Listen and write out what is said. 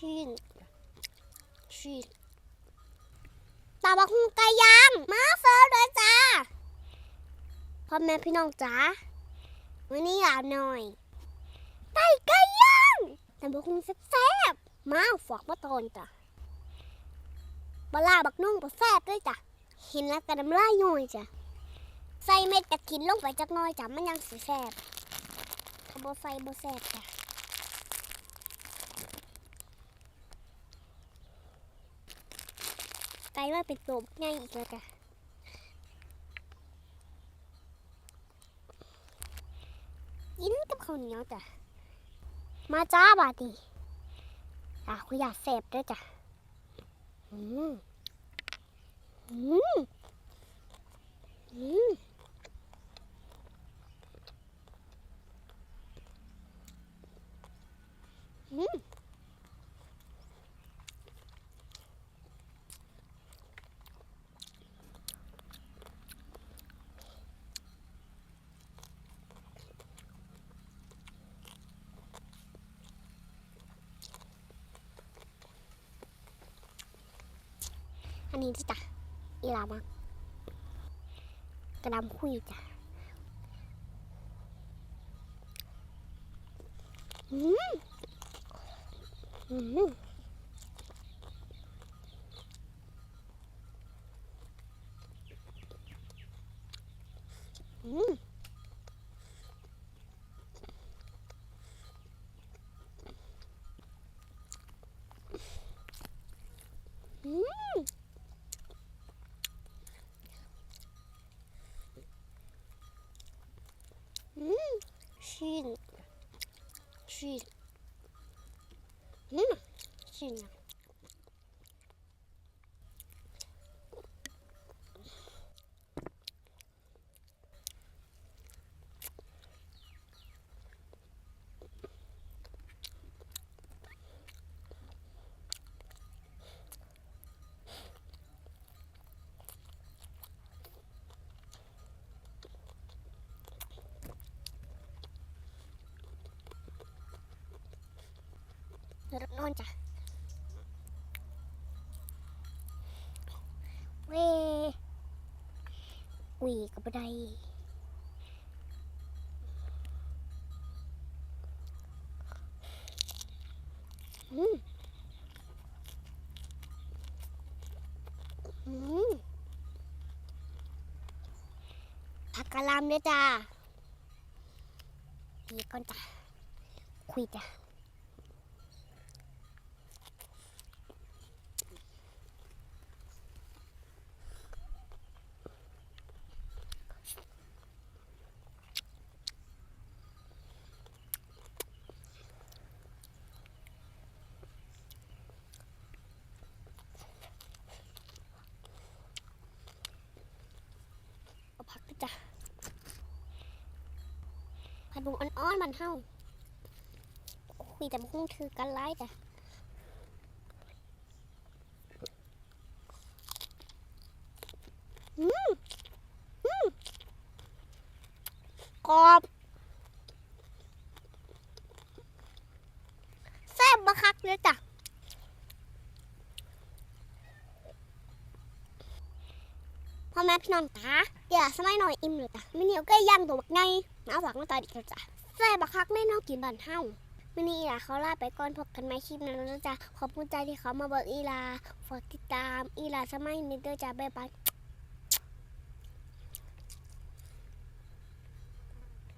ชีนชีนตาบักฮุงไก่ย่างมาเฟิร์เลยจ้าพ่อแม่พี่น้องจ๋าวันนี้หลาหน่อยไก่ไก่ย่างตาบักฮุงแซ่บๆมาฝอกมาตอนจ้ะบลาบักนุ่งปลาแซ่บด้วยจ้ะเห็นแล้วกระดำลายย่อยจ้ะใส่เม็ดกระถินลงไปจักหน้อยจ้ะมันยังสีแซ่บถ้าบ่ใส่บ่แซ่บจ้ะ ไกลว่าเป็นตัวง่ายอีกแล้วจ้ะกินกับข้าวเหนียวจ้ะ มาจ้าบาดีอะคุยอยากเสพด้วยจ้ะ อืม อืม อืม อืม อันนี้ที่จ้ะอีลามากกระดำคุยจ้ะอืมอืมอืมอืม อืม ชีนชีนอืมชีนอะเนอนจ้ะเว้หวีกับบันไดอืมอืมผักกะหลำด้วยจ้าดีก่อนจ้ะคุยจ้ะ เอาพักด้วยจ้ะ พันบุงอ่อนๆมันเฮาคุยแต่มันคงถือกันไล่จ้ะกรอบแซ่บบักคักเลยจ้ะ พ่อแม่พี่น้องจ้าเดี๋ยวสมัยหน่อยอิ่มเลยจ้ะมินิเอาก็ย่างตัวบักไงมาฝากมาตาดิจ้ะแซ่บักคักแม่นอนกินบันเฮามินิอีลาเขาลาไปก่อนพบกันใหม่คลิปหนั้นแล้วจ้ะขอบคุณใจที่เขามาบอกอีลาฝากติดตามอีลาสมัยนี้ด้วยจ้ะบ๊ายบาย